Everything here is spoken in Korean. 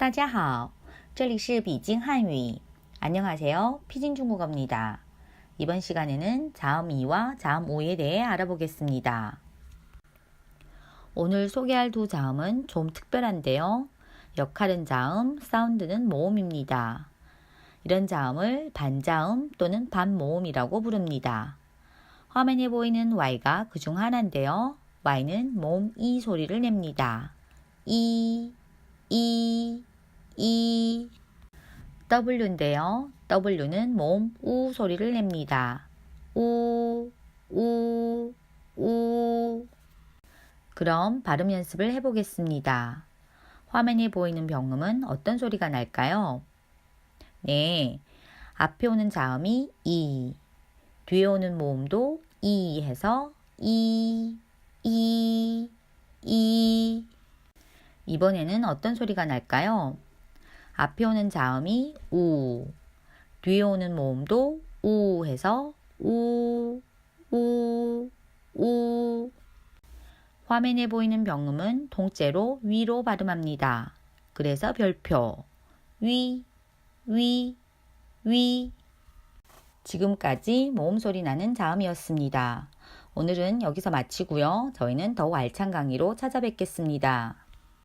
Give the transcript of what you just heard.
大家好，这里是比金汉语。 안녕하세요. 피진 중국어입니다. 이번 시간에는 자음 2와 자음 5에 대해 알아보겠습니다. 오늘 소개할 두 자음은 좀 특별한데요. 역할은 자음, 사운드는 모음입니다. 이런 자음을 반자음 또는 반모음이라고 부릅니다. 화면에 보이는 Y가 그 중 하나인데요. Y는 모음 이 소리를 냅니다. 이, 이, 이. W인데요. W는 모음 우 소리를 냅니다. 우, 우, 우. 그럼 발음 연습을 해보겠습니다. 화면에 보이는 병음은 어떤 소리가 날까요? 네. 앞에 오는 자음이 이, 뒤에 오는 모음도 이 해서 이, 이, 이. 이번에는 어떤 소리가 날까요? 앞에 오는 자음이 우, 뒤에 오는 모음도 우 해서 우, 우, 우. 화면에 보이는 병음은 통째로 위로 발음합니다. 그래서 별표 위, 위, 위. 지금까지 모음 소리 나는 자음이었습니다. 오늘은 여기서 마치고요. 저희는 더욱 알찬 강의로 찾아뵙겠습니다.